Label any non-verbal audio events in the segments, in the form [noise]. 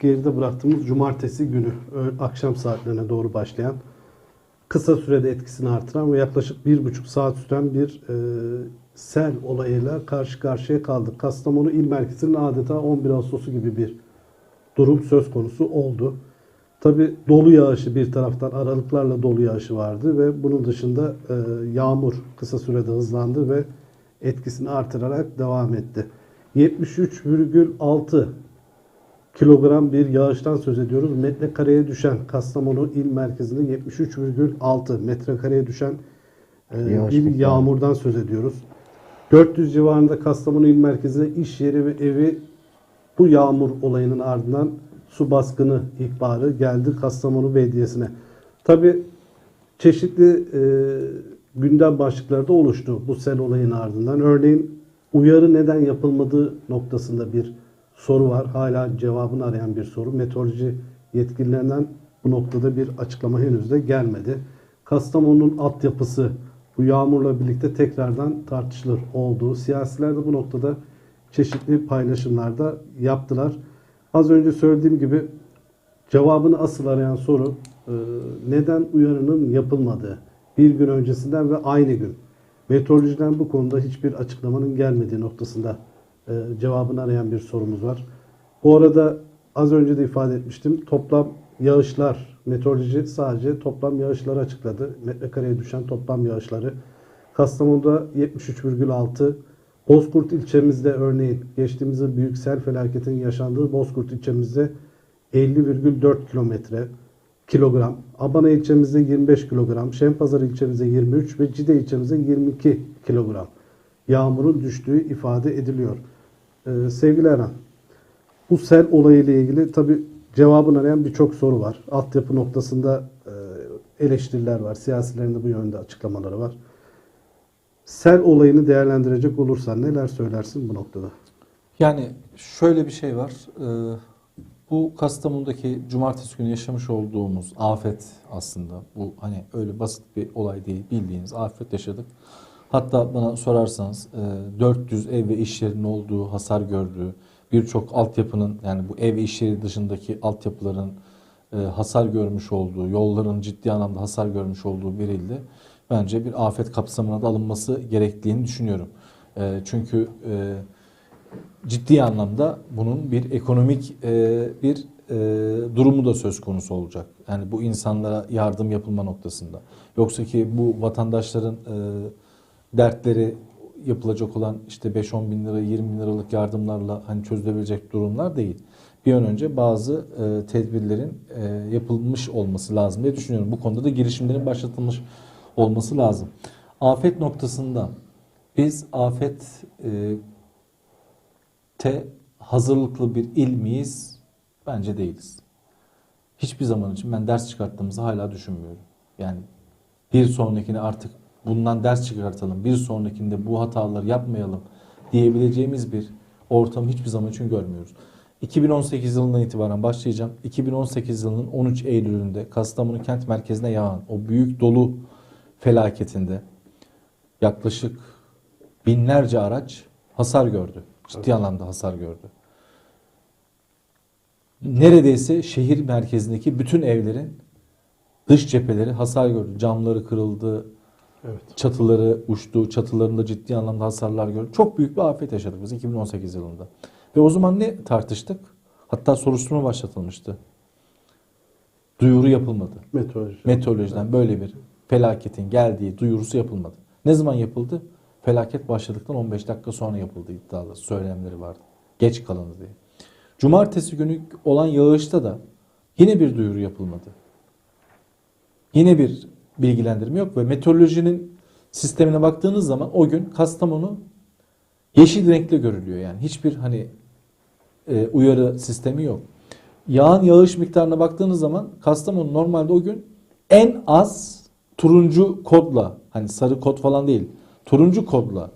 geride bıraktığımız cumartesi günü akşam saatlerine doğru başlayan kısa sürede etkisini artıran ve yaklaşık bir buçuk saat süren bir e, sel olayıyla karşı karşıya kaldık. Kastamonu il merkezinin adeta 11 Ağustos'u gibi bir durum söz konusu oldu. Tabi dolu yağışı bir taraftan aralıklarla dolu yağışı vardı ve bunun dışında e, yağmur kısa sürede hızlandı ve etkisini artırarak devam etti. 73,6 kilogram bir yağıştan söz ediyoruz. Metrekareye düşen Kastamonu il merkezinde 73,6 metrekareye düşen e, Yağış bir miktarı. yağmurdan söz ediyoruz. 400 civarında Kastamonu il merkezinde iş yeri ve evi bu yağmur olayının ardından su baskını ihbarı geldi Kastamonu Belediyesi'ne. Tabi çeşitli e, gündem başlıkları da oluştu bu sel olayının ardından. Örneğin uyarı neden yapılmadığı noktasında bir soru var. Hala cevabını arayan bir soru. Meteoroloji yetkililerinden bu noktada bir açıklama henüz de gelmedi. Kastamonu'nun altyapısı bu yağmurla birlikte tekrardan tartışılır olduğu. Siyasiler de bu noktada çeşitli paylaşımlarda yaptılar. Az önce söylediğim gibi cevabını asıl arayan soru e, neden uyarının yapılmadığı. Bir gün öncesinden ve aynı gün. Meteorolojiden bu konuda hiçbir açıklamanın gelmediği noktasında e, cevabını arayan bir sorumuz var. Bu arada az önce de ifade etmiştim. Toplam yağışlar, meteoroloji sadece toplam yağışları açıkladı. Metrekareye düşen toplam yağışları. Kastamonu'da 73,6, Bozkurt ilçemizde örneğin geçtiğimiz büyük sel felaketinin yaşandığı Bozkurt ilçemizde 50,4 kilometre kilogram. Abana ilçemizde 25 kilogram. Şempazarı ilçemizde 23 ve Cide ilçemizde 22 kilogram. Yağmurun düştüğü ifade ediliyor. Ee, sevgili Eren, bu sel olayı ile ilgili tabi cevabını arayan birçok soru var. Altyapı noktasında e, eleştiriler var. Siyasilerin de bu yönde açıklamaları var. Sel olayını değerlendirecek olursan neler söylersin bu noktada? Yani şöyle bir şey var. Ee, bu Kastamonu'daki cumartesi günü yaşamış olduğumuz afet aslında. Bu hani öyle basit bir olay değil. Bildiğiniz afet yaşadık. Hatta bana sorarsanız e, 400 ev ve iş yerinin olduğu, hasar gördüğü, birçok altyapının yani bu ev ve iş yeri dışındaki altyapıların e, hasar görmüş olduğu, yolların ciddi anlamda hasar görmüş olduğu bir ilde bence bir afet kapsamına da alınması gerektiğini düşünüyorum. E, çünkü e, ciddi anlamda bunun bir ekonomik e, bir e, durumu da söz konusu olacak. Yani bu insanlara yardım yapılma noktasında. Yoksa ki bu vatandaşların e, dertleri yapılacak olan işte 5-10 bin lira 20 bin liralık yardımlarla hani çözülebilecek durumlar değil. Bir an önce bazı e, tedbirlerin e, yapılmış olması lazım diye düşünüyorum. Bu konuda da girişimlerin başlatılmış olması lazım. Afet noktasında biz afet e, te hazırlıklı bir il miyiz? Bence değiliz. Hiçbir zaman için ben ders çıkarttığımızı hala düşünmüyorum. Yani bir sonrakine artık bundan ders çıkartalım, bir sonrakinde bu hataları yapmayalım diyebileceğimiz bir ortamı hiçbir zaman için görmüyoruz. 2018 yılından itibaren başlayacağım. 2018 yılının 13 Eylül'ünde Kastamonu kent merkezine yağan o büyük dolu felaketinde yaklaşık binlerce araç hasar gördü. Ciddi anlamda hasar gördü. Neredeyse şehir merkezindeki bütün evlerin dış cepheleri hasar gördü. Camları kırıldı, Evet. çatıları uçtu, çatılarında ciddi anlamda hasarlar gördü. Çok büyük bir afet yaşadık biz 2018 yılında. Ve o zaman ne tartıştık? Hatta soruşturma başlatılmıştı. Duyuru yapılmadı. Meteoroloji. Meteorolojiden böyle bir felaketin geldiği duyurusu yapılmadı. Ne zaman yapıldı? Felaket başladıktan 15 dakika sonra yapıldı iddialı söylemleri vardı. Geç kalındı diye. Cumartesi günü olan yağışta da yine bir duyuru yapılmadı. Yine bir bilgilendirme yok ve meteorolojinin sistemine baktığınız zaman o gün Kastamonu yeşil renkle görülüyor yani. Hiçbir hani e, uyarı sistemi yok. Yağan yağış miktarına baktığınız zaman Kastamonu normalde o gün en az turuncu kodla hani sarı kod falan değil turuncu kodla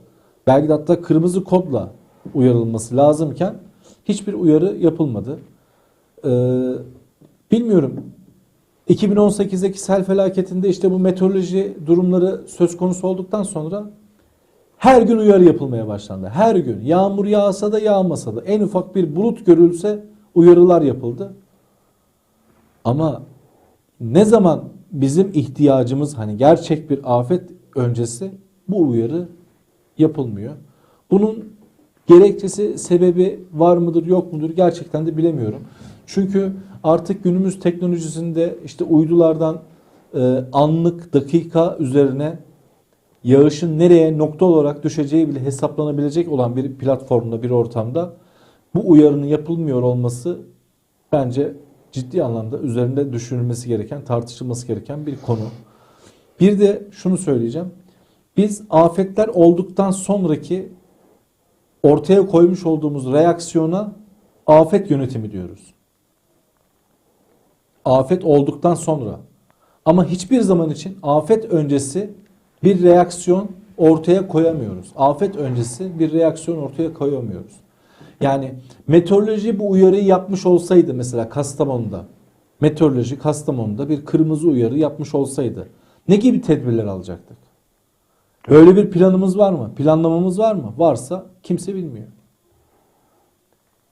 belki de hatta kırmızı kodla uyarılması lazımken hiçbir uyarı yapılmadı. Ee, bilmiyorum 2018'deki sel felaketinde işte bu meteoroloji durumları söz konusu olduktan sonra her gün uyarı yapılmaya başlandı. Her gün yağmur yağsa da yağmasa da en ufak bir bulut görülse uyarılar yapıldı. Ama ne zaman bizim ihtiyacımız hani gerçek bir afet öncesi bu uyarı yapılmıyor. Bunun gerekçesi, sebebi var mıdır, yok mudur gerçekten de bilemiyorum. Çünkü artık günümüz teknolojisinde işte uydulardan e, anlık, dakika üzerine yağışın nereye nokta olarak düşeceği bile hesaplanabilecek olan bir platformda, bir ortamda bu uyarının yapılmıyor olması bence ciddi anlamda üzerinde düşünülmesi gereken, tartışılması gereken bir konu. Bir de şunu söyleyeceğim. Biz afetler olduktan sonraki ortaya koymuş olduğumuz reaksiyona afet yönetimi diyoruz. Afet olduktan sonra. Ama hiçbir zaman için afet öncesi bir reaksiyon ortaya koyamıyoruz. Afet öncesi bir reaksiyon ortaya koyamıyoruz. Yani meteoroloji bu uyarıyı yapmış olsaydı mesela Kastamonu'da, meteoroloji Kastamonu'da bir kırmızı uyarı yapmış olsaydı ne gibi tedbirler alacaktık? Böyle bir planımız var mı? Planlamamız var mı? Varsa kimse bilmiyor.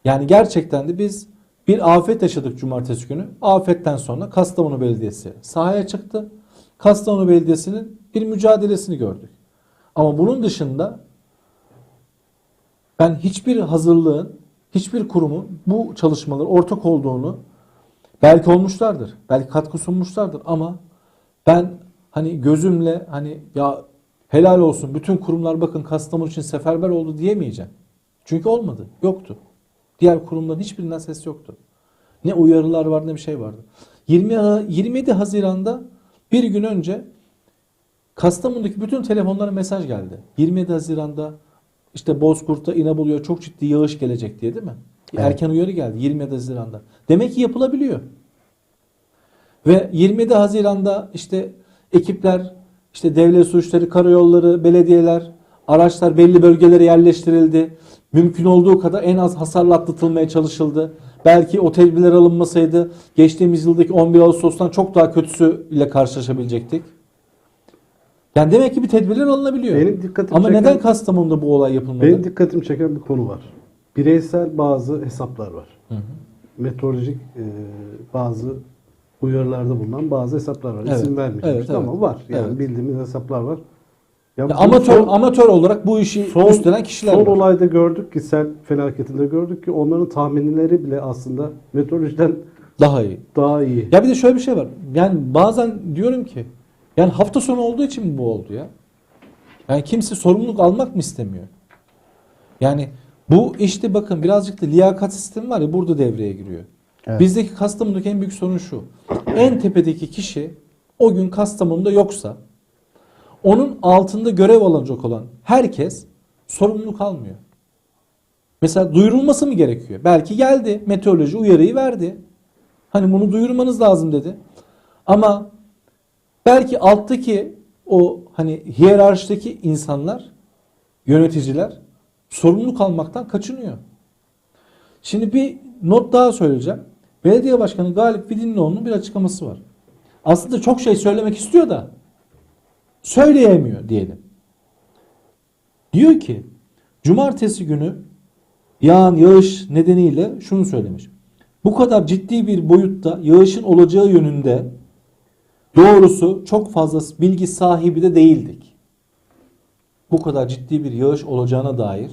Yani gerçekten de biz bir afet yaşadık cumartesi günü. Afetten sonra Kastamonu Belediyesi sahaya çıktı. Kastamonu Belediyesi'nin bir mücadelesini gördük. Ama bunun dışında ben hiçbir hazırlığın, hiçbir kurumun bu çalışmaları ortak olduğunu belki olmuşlardır. Belki katkı sunmuşlardır ama ben hani gözümle hani ya helal olsun bütün kurumlar bakın Kastamonu için seferber oldu diyemeyeceğim. Çünkü olmadı. Yoktu. Diğer kurumların hiçbirinden ses yoktu. Ne uyarılar var ne bir şey vardı. 20 Ha- 27 Haziran'da bir gün önce Kastamonu'daki bütün telefonlara mesaj geldi. 27 Haziran'da işte Bozkurt'ta İnebolu'ya çok ciddi yağış gelecek diye değil mi? Evet. Erken uyarı geldi 27 Haziran'da. Demek ki yapılabiliyor. Ve 27 Haziran'da işte ekipler, işte devlet su işleri, karayolları, belediyeler, araçlar belli bölgelere yerleştirildi. Mümkün olduğu kadar en az hasarla atlatılmaya çalışıldı. Belki o tedbirler alınmasaydı geçtiğimiz yıldaki 11 Ağustos'tan çok daha kötüsüyle karşılaşabilecektik. Yani demek ki bir tedbirler alınabiliyor. Benim dikkatimi Ama çeken- neden Kastamonu'da bu olay yapılmadı? Benim dikkatimi çeken bir konu var. Bireysel bazı hesaplar var. Hı hı. Meteorolojik e, bazı uyarılarda bulunan bazı hesaplar var. Evet, İsim vermeyeceğim evet, işte ama evet. var. Yani Evet. bildiğimiz hesaplar var. Ya Ya amatör son- amatör olarak bu işi son, üstlenen kişiler son var. olayda gördük ki sel felaketinde gördük ki onların tahminleri bile aslında meteorolojiden Daha iyi. daha iyi. Ya bir de şöyle bir şey var. Yani bazen diyorum ki yani hafta sonu olduğu için mi bu oldu ya? Yani kimse sorumluluk almak mı istemiyor? Yani bu işte bakın birazcık da liyakat sistemi var ya burada devreye giriyor. Evet. Bizdeki Kastamonu'daki en büyük sorun şu. En tepedeki kişi o gün Kastamonu'da yoksa onun altında görev alacak olan herkes sorumluluk almıyor. Mesela duyurulması mı gerekiyor? Belki geldi meteoroloji uyarıyı verdi. Hani bunu duyurmanız lazım dedi. Ama belki alttaki o hani hiyerarşideki insanlar, yöneticiler sorumluluk almaktan kaçınıyor. Şimdi bir not daha söyleyeceğim. Belediye Başkanı Galip Vidinlioğlu'nun bir açıklaması var. Aslında çok şey söylemek istiyor da söyleyemiyor diyelim. Diyor ki cumartesi günü yağan yağış nedeniyle şunu söylemiş. Bu kadar ciddi bir boyutta yağışın olacağı yönünde doğrusu çok fazla bilgi sahibi de değildik. Bu kadar ciddi bir yağış olacağına dair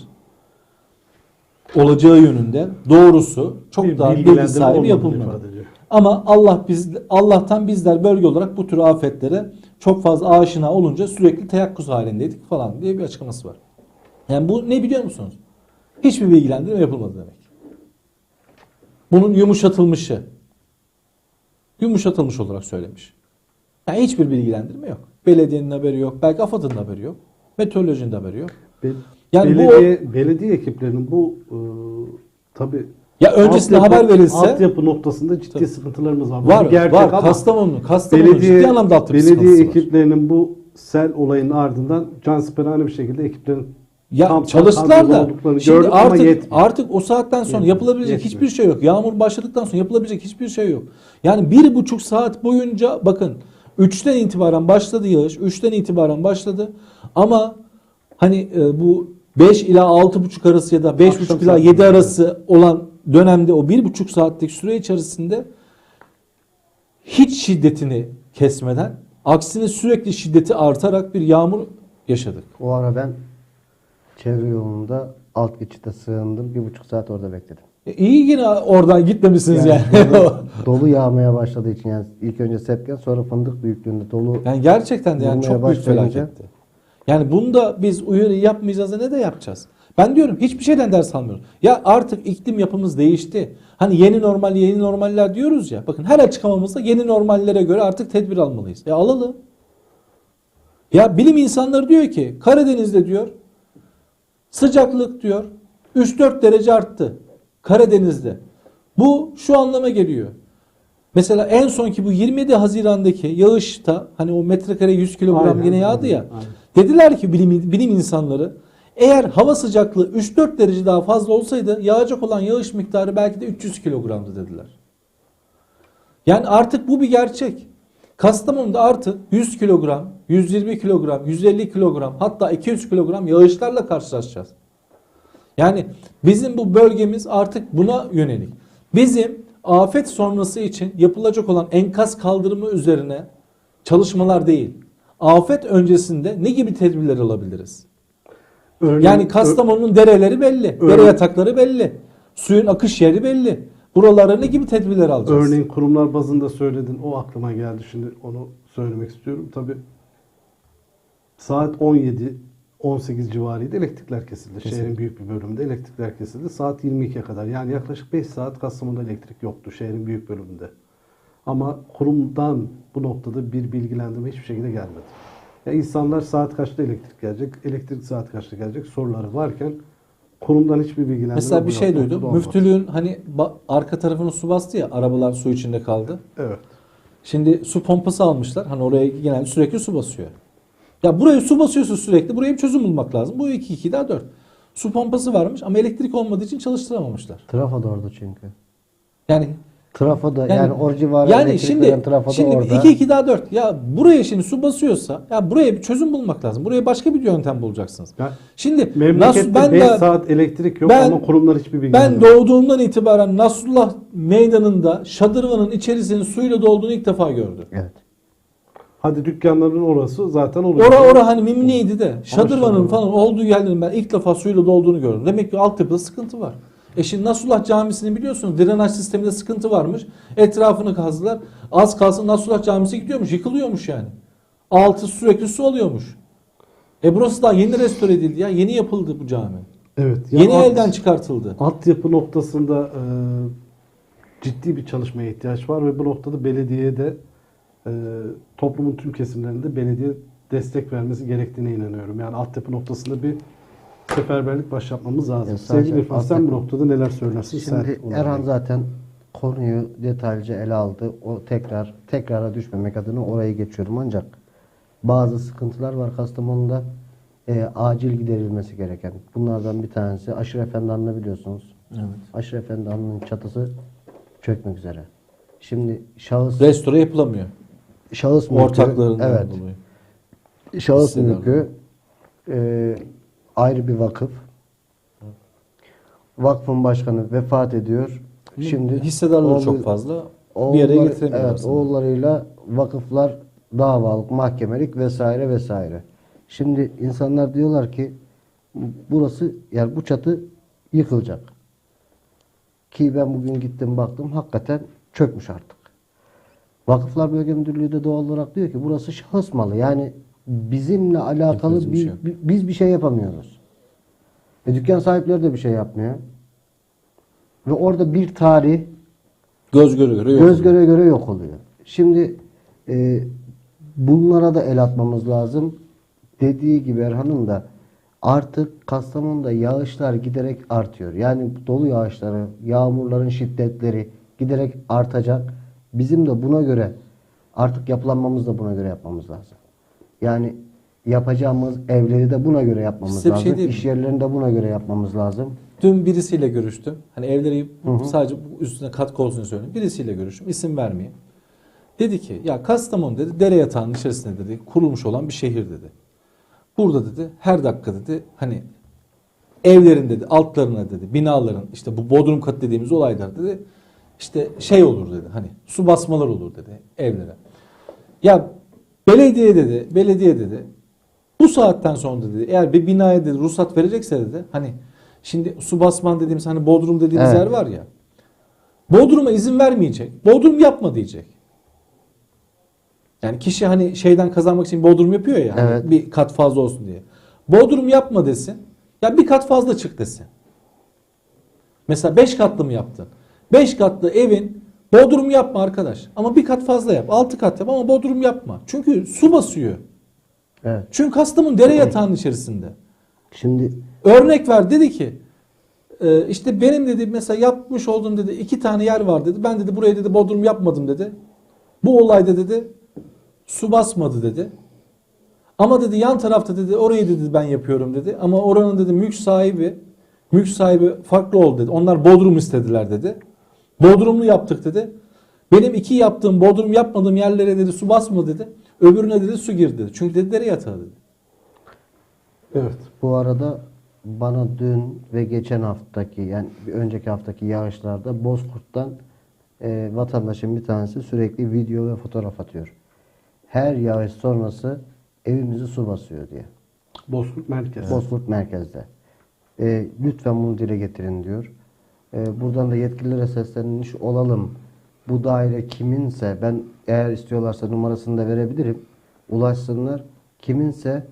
olacağı yönünde doğrusu çok Bir daha bilgi sahibi yapılmadı. Ama Allah biz Allah'tan bizler bölge olarak bu tür afetlere çok fazla aşina olunca sürekli teyakkuz halindeydik falan diye bir açıklaması var. Yani bu ne biliyor musunuz? Hiçbir bilgilendirme yapılmadı demek. Bunun yumuşatılmışı. Yumuşatılmış olarak söylemiş. Yani hiçbir bilgilendirme yok. Belediyenin haberi yok. Belki AFAD'ın haberi yok. Meteorolojinin haberi yok. Be- Yani bu- belediye, belediye ekiplerinin bu e, tabi Ya öncesinde haber verilse altyapı noktasında ciddi Tabii. sıkıntılarımız var. Var gerçek var. ama Kastamonu, Kastamonu belediye, ciddi anlamda altyapı belediye sıkıntısı var. ekiplerinin bu sel olayının ardından cansiperane bir şekilde ekiplerin Ya tam- çalıştılar da şimdi artık yetmiyor. artık o saatten sonra Yetmiyor, yapılabilecek yetmiyor. hiçbir şey yok. Yağmur başladıktan sonra yapılabilecek hiçbir şey yok. Yani bir buçuk saat boyunca bakın 3'ten itibaren başladı yağış. 3'ten itibaren başladı. Ama hani e, bu 5 ila 6.30 arası ya da 5.30 Akşam ila 7 saatinde. arası olan dönemde o bir buçuk saatlik süre içerisinde hiç şiddetini kesmeden aksine sürekli şiddeti artarak bir yağmur yaşadık. O ara ben çevre yolunda alt geçite sığındım. Bir buçuk saat orada bekledim. E, iyi yine oradan gitmemişsiniz yani. Yani dolu, [laughs] dolu yağmaya başladığı için yani ilk önce sepken sonra fındık büyüklüğünde dolu Yani gerçekten de yani çok büyük felaketti. Yani bunda biz uyarı yapmayacağız da ne de yapacağız? Ben diyorum hiçbir şeyden ders almıyoruz. Ya artık iklim yapımız değişti. Hani yeni normal yeni normaller diyoruz ya. Bakın her açıklamamızda yeni normallere göre artık tedbir almalıyız. E alalım. Ya bilim insanları diyor ki Karadeniz'de diyor sıcaklık diyor 3-4 derece arttı. Karadeniz'de. Bu şu anlama geliyor. Mesela en sonki bu 27 Haziran'daki yağışta hani o metrekare 100 kilogram Aynen, yine yağdı ya. aynen. Dediler ki bilim, bilim insanları eğer hava sıcaklığı 3-4 derece daha fazla olsaydı yağacak olan yağış miktarı belki de 300 kilogramdı dediler. Yani artık bu bir gerçek. Kastamonu'da artık 100 kilogram, 120 kilogram, 150 kilogram hatta 200 kilogram yağışlarla karşılaşacağız. Yani bizim bu bölgemiz artık buna yönelik. Bizim afet sonrası için yapılacak olan enkaz kaldırımı üzerine çalışmalar değil. Afet öncesinde ne gibi tedbirler alabiliriz? Örneğin- Yani Kastamonu'nun dereleri belli, Örneğin- dere yatakları belli, suyun akış yeri belli. Buralara ne gibi tedbirler alacağız? Örneğin kurumlar bazında söyledin. O aklıma geldi. Şimdi onu söylemek istiyorum. Tabii saat 17 18 civarıydı elektrikler kesildi. Kesildi. Şehrin büyük bir bölümünde elektrikler kesildi. Saat 22'ye kadar. Yani yaklaşık 5 saat Kastamonu'da elektrik yoktu şehrin büyük bölümünde. Ama kurumdan bu noktada bir bilgilendirme hiçbir şekilde gelmedi. Ya insanlar saat kaçta elektrik gelecek, elektrik saat kaçta gelecek soruları varken kurumdan hiçbir bilgilendirme Mesela bir şey duydum. Müftülüğün hani arka tarafını su bastı ya arabalar su içinde kaldı. Evet. Şimdi su pompası almışlar. Hani oraya genelde sürekli su basıyor. Ya buraya su basıyorsa sürekli buraya bir çözüm bulmak lazım. Bu 2 2 daha 4. Su pompası varmış ama elektrik olmadığı için çalıştıramamışlar. trafo da orada çünkü. Yani Trafo da Yani- yani, o civarı yani şimdi trafo da şimdi orada. 2 2 daha 4. Ya buraya şimdi su basıyorsa ya buraya bir çözüm bulmak lazım. Buraya başka bir yöntem bulacaksınız. Ya, Şimdi Memlekette nasıl ben 5 de saat elektrik yok ben- ama kurumlar hiçbir bilgi ben vermiyor. doğduğumdan itibaren Nasrullah Meydanı'nda şadırvanın içerisinin suyla dolduğunu ilk defa gördüm. Evet. Hadi dükkanların orası zaten orası. Ora ora hani mimliydi de şadırvanın şadırvan. falan olduğu yerlerin ben ilk defa suyla dolduğunu gördüm. Demek ki altyapıda sıkıntı var. E şimdi Nasrullah Camisi'ni biliyorsunuz drenaj sisteminde sıkıntı varmış. Etrafını kazdılar. Az kalsın Nasrullah Camisi gidiyormuş, yıkılıyormuş yani. Altı sürekli su alıyormuş. E burası daha yeni restore edildi ya. Yeni yapıldı bu cami. Evet. ya yeni alt- elden çıkartıldı. Altyapı noktasında e, ciddi bir çalışmaya ihtiyaç var ve bu noktada belediyeye de e, toplumun tüm kesimlerinde belediye destek vermesi gerektiğine inanıyorum. Yani altyapı noktasında bir seferberlik başlatmamız lazım. Ya Sevgili İrfan sen bu noktada neler söylersin? Şimdi sen Erhan zaten konuyu detaylıca ele aldı. O tekrar tekrara düşmemek adına orayı geçiyorum ancak bazı sıkıntılar var Kastamonu'da. Ee, acil giderilmesi gereken. Bunlardan bir tanesi Aşırı Efendi Hanı'nı biliyorsunuz. Evet. Aşırı Efendi Hanı'nın çatısı çökmek üzere. Şimdi şahıs Restore yapılamıyor. şahıs mülkü, Ortaklarından evet, dolayı. şahıs mülkü e, ayrı bir vakıf. Vakfın başkanı vefat ediyor. Şimdi Hissedarları oğlu- çok fazla. bir yere getiremiyor Evet, aslında. oğullarıyla vakıflar davalık, mahkemelik vesaire vesaire. Şimdi insanlar diyorlar ki burası yani bu çatı yıkılacak. Ki ben bugün gittim baktım hakikaten çökmüş artık. Vakıflar Bölge Müdürlüğü de doğal olarak diyor ki burası şahıs malı. Yani bizimle alakalı bir bir, şey bi- biz bir şey yapamıyoruz. E, dükkan sahipleri de bir şey yapmıyor. Ve orada bir tarih Göz göre göre yok. göz göre göre yok oluyor. Şimdi e, bunlara da el atmamız lazım. Dediği gibi Erhan'ın da artık Kastamonu'da yağışlar giderek artıyor. Yani dolu yağışları, yağmurların şiddetleri giderek artacak. Bizim de buna göre artık yapılanmamız da buna göre yapmamız lazım. Yani yapacağımız evleri de buna göre yapmamız Size bir lazım. şey diyeyim mi? İş yerlerini de buna göre yapmamız lazım. Dün birisiyle görüştüm. Hani evleri sadece bu üstüne katkı olsun söyleyeyim. Birisiyle görüştüm. İsim vermeyeyim. Dedi ki ya Kastamonu dedi dere yatağının içerisinde dedi kurulmuş olan bir şehir dedi. Burada dedi her dakika dedi hani evlerin dedi altlarına dedi binaların işte bu bodrum kat dediğimiz olaylar dedi işte şey olur dedi hani su basmalar olur dedi evlere. Ya belediye dedi belediye dedi bu saatten sonra dedi eğer bir binaya dedi ruhsat verecekse dedi hani şimdi su basman dediğimiz hani bodrum dediğimiz Evet. yer var ya bodruma izin vermeyecek. Bodrum yapma diyecek. Yani kişi hani şeyden kazanmak için bodrum yapıyor ya hani Evet. bir kat fazla olsun diye. Bodrum yapma desin. Ya bir kat fazla çık desin. Mesela 5 katlı mı yaptın? 5 katlı evin bodrum yapma arkadaş. Ama bir kat fazla yap. 6 kat yap ama bodrum yapma. Çünkü su basıyor. Evet. Çünkü Kastamonu dere yatağının içerisinde. Şimdi Örnek ver dedi ki e, işte benim dedi mesela yapmış olduğum dedi iki tane yer var dedi. Ben dedi buraya dedi bodrum yapmadım dedi. Bu olayda dedi su basmadı dedi. Ama dedi yan tarafta dedi orayı dedi ben yapıyorum dedi. Ama oranın dedi mülk sahibi mülk sahibi farklı oldu dedi. Onlar bodrum istediler dedi. Bodrumlu yaptık dedi. Benim iki yaptığım bodrum yapmadığım yerlere dedi su basma dedi. Öbürüne dedi su girdi dedi. Çünkü dedi dere yatağı dedi. Evet. Bu arada bana dün ve geçen haftaki yani bir önceki haftaki yağışlarda Bozkurt'tan e, vatandaşın bir tanesi sürekli video ve fotoğraf atıyor. Her yağış sonrası evimizi su basıyor diye. Bozkurt Merkez. Bozkurt merkezde. E, lütfen bunu dile getirin diyor. E, buradan da yetkililere seslenmiş olalım. Bu daire kiminse ben eğer istiyorlarsa numarasını da verebilirim. Ulaşsınlar. Kiminse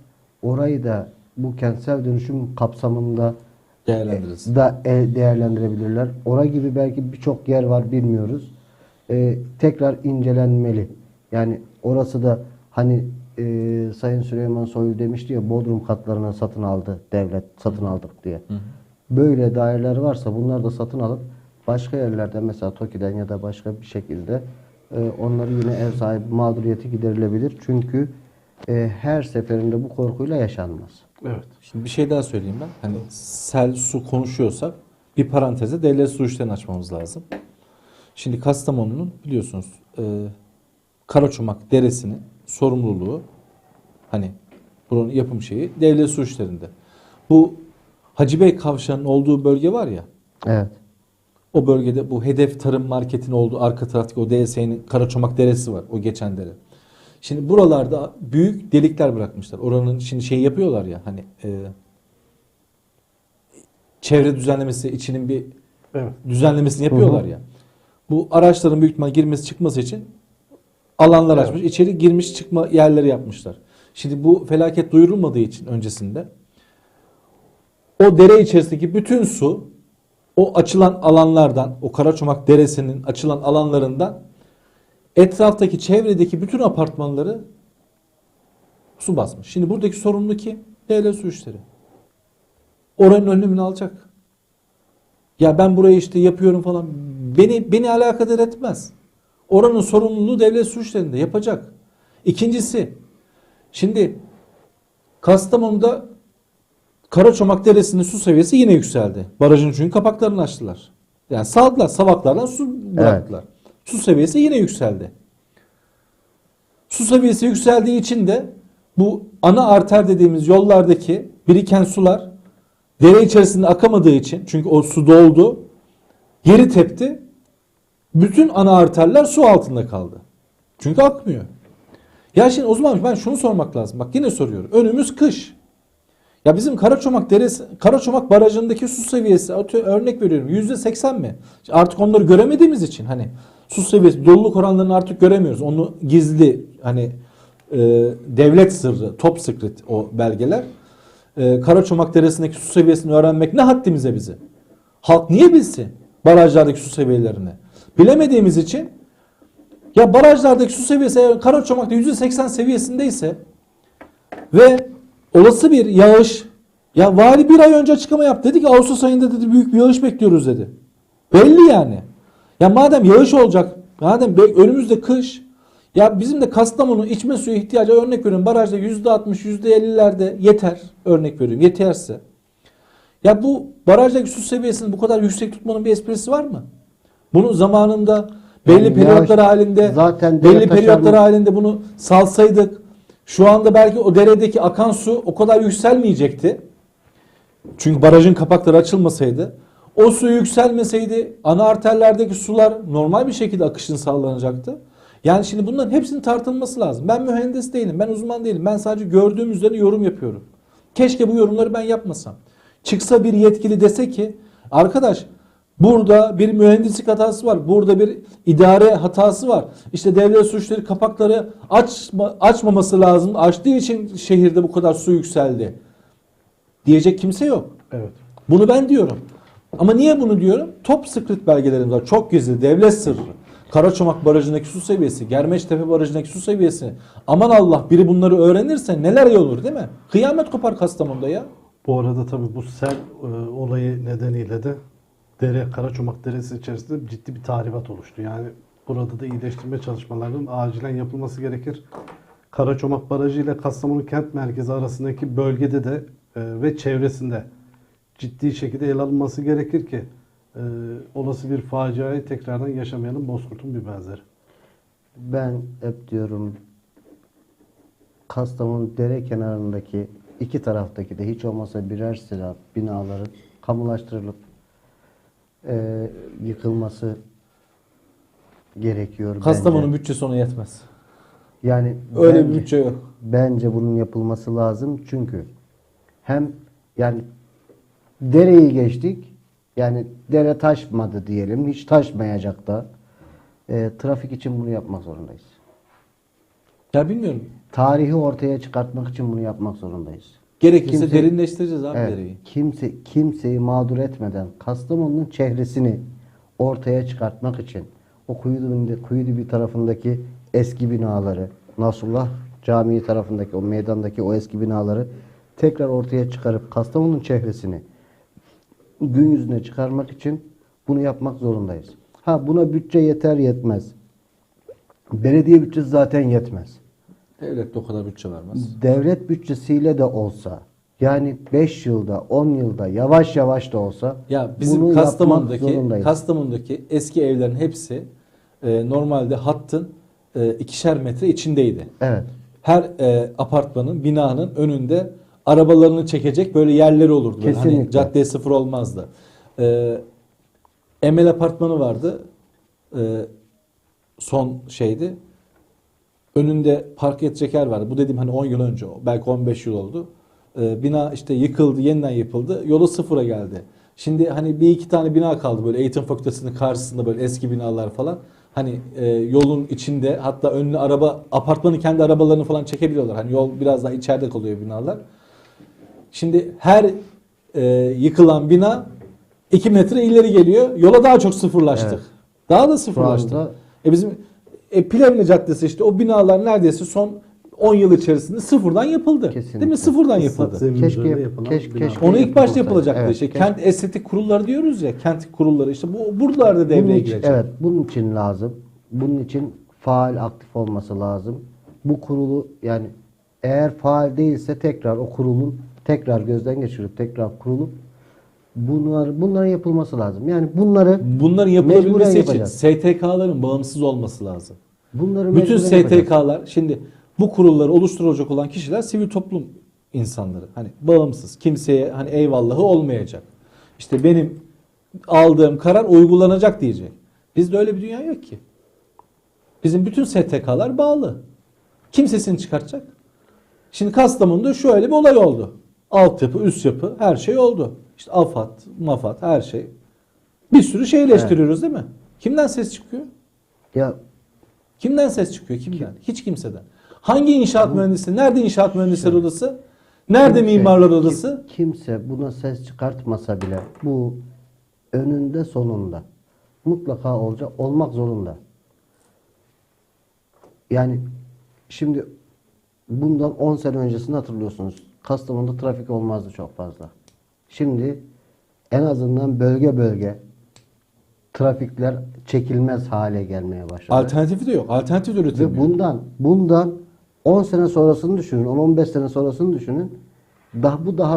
orayı da bu kentsel dönüşüm kapsamında Değerlendiririz. da e, değerlendirebilirler. Ora gibi belki birçok yer var bilmiyoruz. E, tekrar incelenmeli. Yani orası da hani e, Sayın Süleyman Soylu demişti ya Bodrum katlarını satın aldı devlet satın aldık diye. Böyle daireler varsa bunlar da satın alıp başka yerlerde mesela TOKİ'den ya da başka bir şekilde e, onları yine ev sahibi mağduriyeti giderilebilir. Çünkü e, her seferinde bu korkuyla yaşanmaz. Evet. Şimdi bir şey daha söyleyeyim ben. Hani sel su konuşuyorsak bir paranteze devlet su işlerini açmamız lazım. Şimdi Kastamonu'nun biliyorsunuz e, Karaçomak Deresi'nin sorumluluğu hani buranın yapım şeyi devlet su işlerinde. Bu Hacı Bey kavşağının olduğu bölge var ya Evet. o bölgede bu hedef tarım marketin olduğu arka taraftaki o DSE'nin Karaçomak Deresi var. O geçen dere. Şimdi buralarda büyük delikler bırakmışlar. Oranın şimdi şey yapıyorlar ya hani e, çevre düzenlemesi içinin bir Evet. düzenlemesini yapıyorlar Hı hı. ya. Bu araçların büyük ihtimal girmesi çıkması için alanlar Evet. açmış. içeri girmiş çıkma yerleri yapmışlar. Şimdi bu felaket duyurulmadığı için öncesinde o dere içerisindeki bütün su o açılan alanlardan, o Karaçomak Deresi'nin açılan alanlarından etraftaki çevredeki bütün apartmanları su basmış. Şimdi buradaki sorumlu kim? Devlet su işleri. Oranın önlemini alacak. Ya ben burayı işte yapıyorum falan. Beni beni alakadar etmez. Oranın sorumluluğu devlet su işlerinde yapacak. İkincisi şimdi Kastamonu'da Karaçomak Deresi'nin su seviyesi yine yükseldi. Barajın çünkü kapaklarını açtılar. Yani saldılar, savaklardan su bıraktılar. Su seviyesi yine yükseldi. Su seviyesi yükseldiği için de bu ana arter dediğimiz yollardaki biriken sular dere içerisinde akamadığı için çünkü o su doldu, geri tepti. Bütün ana arterler su altında kaldı. Çünkü akmıyor. Ya şimdi o zaman ben şunu sormak lazım. Bak yine soruyorum. Önümüz kış. Ya bizim Karaçomak Deresi, Karaçomak Barajı'ndaki su seviyesi örnek veriyorum yüzde seksen mi? Artık onları göremediğimiz için hani su seviyesi, doluluk oranlarını artık göremiyoruz. Onu gizli hani e, devlet sırrı, top secret o belgeler. E, Karaçomak Deresi'ndeki su seviyesini öğrenmek ne haddimize bizi? Halk niye bilsin barajlardaki su seviyelerini? Bilemediğimiz için ya barajlardaki su seviyesi eğer Karaçomak'ta %80 seviyesindeyse ve olası bir yağış ya vali bir ay önce açıklama yaptı. Dedi ki Ağustos ayında dedi büyük bir yağış bekliyoruz dedi. Belli yani. Ya madem yağış olacak, madem önümüzde kış ya bizim de Kastamonu içme suyu ihtiyacı örnek veriyorum barajda %60 %50'lerde yeter örnek veriyorum yeterse. Ya bu barajdaki su seviyesini bu kadar yüksek tutmanın bir esprisi var mı? Bunun zamanında belli Yani periyotlar halinde zaten belli periyotlar halinde bunu salsaydık şu anda belki o deredeki akan su o kadar yükselmeyecekti. Çünkü barajın kapakları açılmasaydı, o su yükselmeseydi ana arterlerdeki sular normal bir şekilde akışın sağlanacaktı. Yani şimdi bunların hepsinin tartılması lazım. Ben mühendis değilim, ben uzman değilim. Ben sadece gördüğüm üzerine yorum yapıyorum. Keşke bu yorumları ben yapmasam. Çıksa bir yetkili dese ki arkadaş burada bir mühendislik hatası var. Burada bir idare hatası var. İşte devlet suçları kapakları açma, açmaması lazım. Açtığı için şehirde bu kadar su yükseldi. Diyecek kimse yok. Evet. Bunu ben diyorum. Ama niye bunu diyorum? Top secret belgelerimiz var. Çok gizli. Devlet sırrı. Karaçomak Barajı'ndaki su seviyesi, Germeçtepe Barajı'ndaki su seviyesi. Aman Allah biri bunları öğrenirse neler olur değil mi? Kıyamet kopar Kastamonu'da ya. Bu arada tabii bu sel e, olayı nedeniyle de dere, Karaçomak Deresi içerisinde ciddi bir tahribat oluştu. Yani burada da iyileştirme çalışmalarının acilen yapılması gerekir. Karaçomak Barajı ile Kastamonu kent merkezi arasındaki bölgede de e, ve çevresinde ciddi şekilde ele alınması gerekir ki e, olası bir faciayı tekrardan yaşamayalım Bozkurt'un bir benzeri. Ben hep diyorum Kastamonu dere kenarındaki iki taraftaki de hiç olmasa birer sıra binaların kamulaştırılıp e, yıkılması gerekiyor Kastamonu'nun bence. bütçesi ona yetmez. Yani Öyle bence- bir bütçe yok. Bence bunun yapılması lazım çünkü hem yani dereyi geçtik yani dere taşmadı diyelim hiç taşmayacak da E, trafik için bunu yapmak zorundayız. Ya bilmiyorum. Tarihi ortaya çıkartmak için bunu yapmak zorundayız. Gerekirse Kimse- derinleştireceğiz abi Evet, dereyi. kimse kimseyi mağdur etmeden Kastamonu'nun çehresini ortaya çıkartmak için o Kuyudibi, Kuyudibi tarafındaki eski binaları, Nasrullah Camii tarafındaki o meydandaki o eski binaları tekrar ortaya çıkarıp Kastamonu'nun çehresini gün yüzüne çıkarmak için bunu yapmak zorundayız. Ha buna bütçe yeter yetmez. Belediye bütçesi zaten yetmez Devlet de o kadar bütçe vermez. devlet bütçesiyle de olsa yani 5 yılda 10 yılda yavaş yavaş da olsa Ya bizim bunu Kastamonu'daki. Kastamonu'daki eski evlerin hepsi e, normalde hattın e, ikişer metre içindeydi. evet. Her e, apartmanın, binanın önünde arabalarını çekecek böyle yerleri olurdu. Böyle Hani Kesinlikle. caddeye sıfır olmazdı. E, Emel apartmanı vardı. E, son şeydi. Önünde park edecek yer vardı. Bu dediğim hani 10 yıl önce, belki 15 yıl oldu. E, bina işte yıkıldı, yeniden yapıldı. Yolu sıfıra geldi. Şimdi hani bir iki tane bina kaldı böyle eğitim fakültesinin karşısında böyle eski binalar falan. Hani e, yolun içinde hatta önüne araba apartmanın kendi arabalarını falan çekebiliyorlar. Hani yol biraz daha içeride kalıyor binalar. Şimdi her e, yıkılan bina 2 metre ileri geliyor. Yola daha çok sıfırlaştık. Evet. Daha da sıfırlaştık. anda- E bizim e, Plevne Caddesi işte o binalar neredeyse son 10 yıl içerisinde sıfırdan yapıldı. Kesinlikle. Değil mi? Sıfırdan yapıldı. Keşke yap- keşke- keşke- Onu ilk başta yapılacaktı. Evet, işte keşke. kent estetik kurulları diyoruz ya. Kent kurulları işte bu buralarda Bunun devreye için, girecek. evet, bunun için lazım. Bunun için faal aktif olması lazım. Bu kurulu yani eğer faal değilse tekrar o kurulun tekrar gözden geçirip tekrar kurulup bunlar bunların yapılması lazım. Yani bunları Bunların yapılabilmesi için. STK'ların bağımsız olması lazım. bunları Bütün. STK'lar şimdi bu kurulları oluşturacak olan kişiler sivil toplum insanları. Hani bağımsız, kimseye hani eyvallahı olmayacak. İşte benim aldığım karar uygulanacak diyecek. Bizde öyle bir dünya yok ki. Bizim bütün STK'lar bağlı. Kim sesini çıkartacak? Şimdi Kastamonu'da şöyle bir olay oldu. Altyapı, üst yapı her şey oldu. İşte AFAD, MAFAD her şey. Bir sürü şey eleştiriyoruz değil mi? Kimden ses çıkıyor? Ya Kimden ses çıkıyor? Kimden? Hiç kimseden. Hangi inşaat mühendisi? Nerede inşaat mühendisleri odası? Nerede Kimse- mimarlar kim- odası? Kimse buna ses çıkartmasa bile bu önünde sonunda mutlaka olacak olmak zorunda. Yani şimdi bundan 10 sene öncesini hatırlıyorsunuz. Kastamonu'da trafik olmazdı çok fazla. Şimdi en azından bölge bölge trafikler çekilmez hale gelmeye başladı. Alternatifi de yok. Alternatif de Ve üretilmiyor. bundan bundan 10 sene sonrasını düşünün, 10-15 sene sonrasını düşünün. Daha bu daha